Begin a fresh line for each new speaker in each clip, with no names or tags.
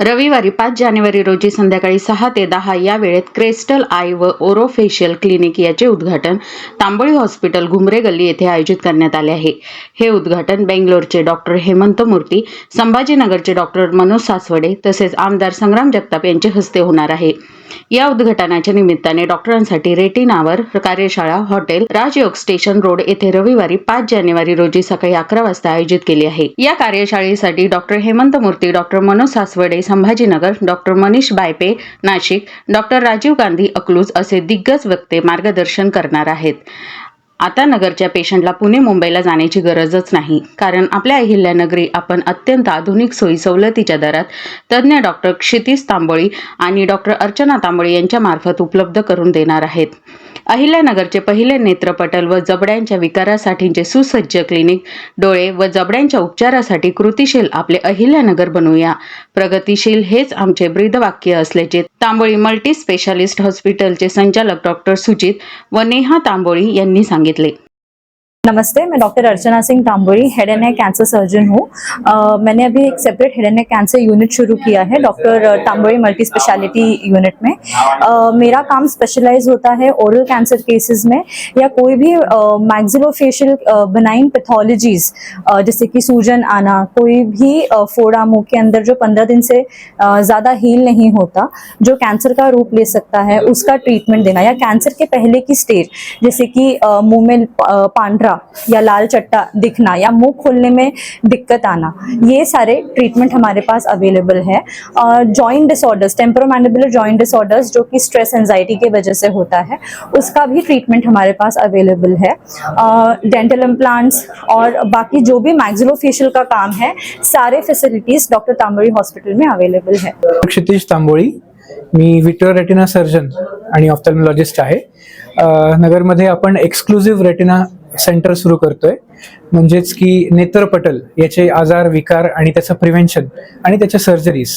रविवारी पाच जानेवारी रोजी संध्याकाळी सहा ते दहा या वेळेत क्रेस्टल आय व ओरोफेशियल क्लिनिक याचे उद्घाटन तांबोळी हॉस्पिटल घुमरे गल्ली येथे आयोजित करण्यात आले आहे. हे उद्घाटन बेंगलोरचे डॉक्टर हेमंत मूर्ती संभाजीनगरचे डॉक्टर मनोज सासवडे तसेच आमदार संग्राम जगताप यांचे हस्ते होणार आहे. या उद्घाटनाच्या निमित्ताने डॉक्टरांसाठी रेटिनावर कार्यशाळा हॉटेल राजयोग स्टेशन रोड येथे रविवारी पाच जानेवारी रोजी सकाळी अकरा वाजता आयोजित केली आहे. या कार्यशाळेसाठी doctor Hemant Murthy doctor Manoj Saswade Sambhajinagar doctor Manish Bapaye Nashik doctor Rajiv Gandhi Akluj असे दिग्गज वक्ते मार्गदर्शन करणार आहेत. आता नगरच्या पेशंटला पुणे मुंबईला जाण्याची गरजच नाही. कारण आपल्या अहिल्यानगरी आपण अत्यंत आधुनिक सोयी सवलतीच्या दरात तज्ज्ञ डॉक्टर क्षितिज तांबोळी आणि डॉक्टर अर्चना तांबोळी यांच्या मार्फत उपलब्ध करून देणार आहेत. अहिल्यानगरचे पहिले नेत्रपटल व जबड्यांच्या विकारासाठीचे सुसज्ज क्लिनिक. डोळे व जबड्यांच्या उपचारासाठी कृतिशील आपले अहिल्यानगर बनवूया प्रगतिशील हेच आमचे ब्रीदवाक्य असल्याचे तांबोळी मल्टी स्पेशालिस्ट हॉस्पिटलचे संचालक डॉक्टर सुजित व नेहा तांबोळी यांनी सांगितले.
नमस्ते मैं doctor Archana Singh Tambori head and neck cancer surgeon हूँ। मैंने अभी एक separate head and neck cancer unit शुरू किया है doctor Tambori multi specialty unit में। अ, मेरा काम स्पेशलाइज होता है ओरल कैंसर केसेस में या कोई भी मैक्सिलोफेशियल बनाइन पैथोलॉजीज जैसे कि सूजन आना कोई भी फोड़ा मुँह के अंदर जो पंद्रह दिन से ज़्यादा हील नहीं होता जो कैंसर का रूप ले सकता है उसका ट्रीटमेंट देना या कैंसर के पहले की स्टेज जैसे कि मुँह में अ, पांड्रा या लाल चट्टा दिखना या मुँह खोलने में दिक्कत आना, ये सारे ट्रीटमेंट हमारे पास अवेलेबल है। Joint disorders temporomandibular joint disorders जो कि स्ट्रेस एंजाइटी की वजह से होता है, उसका भी ट्रीटमेंट हमारे पास अवेलेबल है। डेंटल इम्प्लांट्स और बाकी जो भी मैक्सिलोफेशियल का काम है, सारे फैसिलिटीज़ डॉक्टर तांबड़ी हॉस्पिटल में अवेलेबल है।
क्षितिज तांबोळी मी विटर रेटिना सर्जन आणि ऑफ्थल्मॉलॉजिस्ट आहे. नगरमध्ये आपण एक्सक्लुझिव्ह रेटिना सेंटर सुरू करतोय. म्हणजेच की नेत्रपटल याचे आजार विकार आणि त्याचं प्रिव्हेन्शन आणि त्याच्या सर्जरीज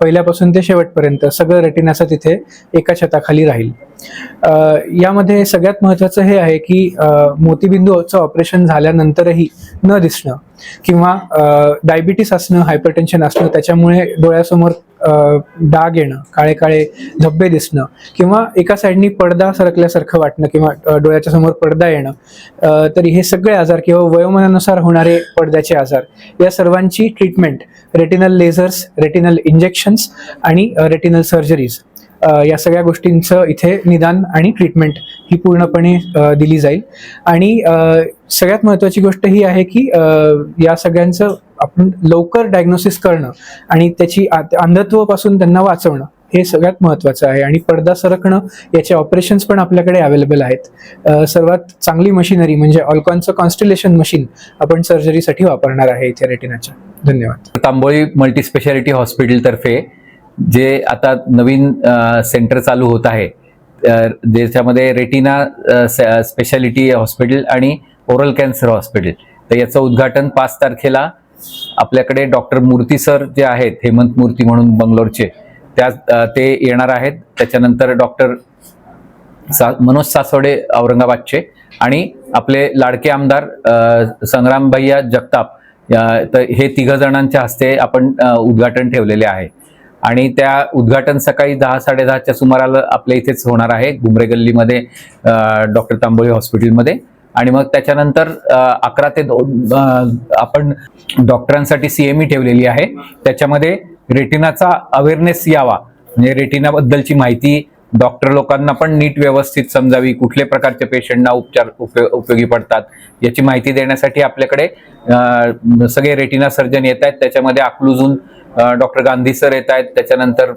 पहिल्यापासून ते शेवटपर्यंत सगळं रेटिनाचं तिथे एका छताखाली राहील. यामध्ये सगळ्यात महत्त्वाचं हे आहे की मोतीबिंदूचं ऑपरेशन झाल्यानंतरही न दिसणं किंवा डायबिटीस असणं हायपरटेन्शन असणं त्याच्यामुळे डोळ्यासमोर डाग येणं काळे काळे धब्बे दिसणं किंवा एका साईडनी पडदा सरकल्यासारखं वाटणं किंवा डोळ्याच्या समोर पडदा येणं. तरी तर हे सगळे आजार किंवा वयोमानानुसार होणारे पडद्याचे आजार या सर्वांची treatment retinal lasers retinal injections आणि रेटिनल सर्जरीज या सगळ्या गोष्टींचं इथे निदान आणि ट्रीटमेंट ही पूर्णपणे दिली जाईल. आणि सगळ्यात महत्त्वाची गोष्ट ही आहे की या सगळ्यांचं आपण लवकर डायग्नोसिस करणं आणि त्याची अंधत्वपासून अंधत्वापासून त्यांना वाचवणं हे सगळ्यात महत्त्वाचं आहे. आणि पडदा सरकणं याचे ऑपरेशन्स पण आपल्याकडे अवेलेबल आहेत. सर्वात चांगली मशिनरी म्हणजे ऑल्कॉनचं कॉन्स्टिलेशन मशीन आपण सर्जरीसाठी वापरणार आहे इथे रेटिनाच्या धन्यवाद.
तांबोळी मल्टी स्पेशालिटी हॉस्पिटलतर्फे जे आता नवीन सेंटर चालू होत आहे ज्याच्यामध्ये रेटिना स्पेशालिटी हॉस्पिटल आणि ओरल कॅन्सर हॉस्पिटल तर याचं उद्घाटन पाच तारखेला आपल्याकडे डॉक्टर मूर्ती सर जे आहेत हेमंत मूर्ती म्हणून बंगलोरचे त्या ते येणार आहेत. त्याच्यानंतर डॉक्टर सा मनोज सासवडे औरंगाबादचे आणि आपले लाडके आमदार संग्राम भैया जगताप तर हे तिघ जणांच्या हस्ते आपण उद्घाटन ठेवलेले आहे. आणि त्या उद्घाटन सकाळी दहा साडेदहाच्या सुमाराला आपल्या इथेच होणार आहे गुमरे गल्लीमध्ये डॉक्टर तांबोळी हॉस्पिटलमध्ये. आणि मग त्याच्यानंतर अकरा ते दोन आपण डॉक्टरांसाठी सीएमई ठेवलेली आहे. त्याच्यामध्ये रेटिनाचा अवेअरनेस यावा. म्हणजे रेटिनाबद्दलची माहिती डॉक्टर लोकांना पण नीट व्यवस्थित समजावी कुठल्या प्रकारचे पेशंटना उपचार उपयोगी पडतात याची माहिती देण्यासाठी आपल्याकडे सगळे रेटिना सर्जन येत आहेत. त्याच्यामध्ये अकलूजून डॉक्टर गांधी सर येत आहेत. त्याच्यानंतर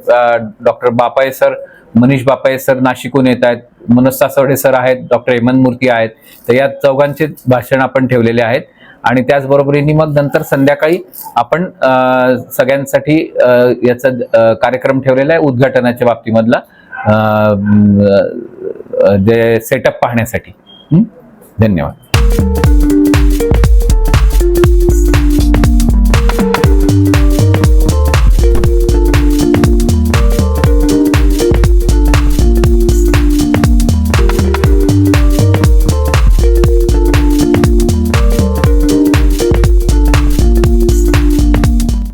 doctor Bapaye sir Manish Bapaye sir नाशिकहून येत आहेत. मनोज सासवडे सर आहेत डॉक्टर हेमंत मूर्ती आहेत. तर या चौघांचे भाषण आपण ठेवलेले आहेत. आणि त्याचबरोबरीने मग नंतर संध्याकाळी आपण सगळ्यांसाठी याचा कार्यक्रम ठेवलेला आहे उद्घाटनाच्या बाबतीमधला. जे सेटअप पाहण्यासाठी. धन्यवाद.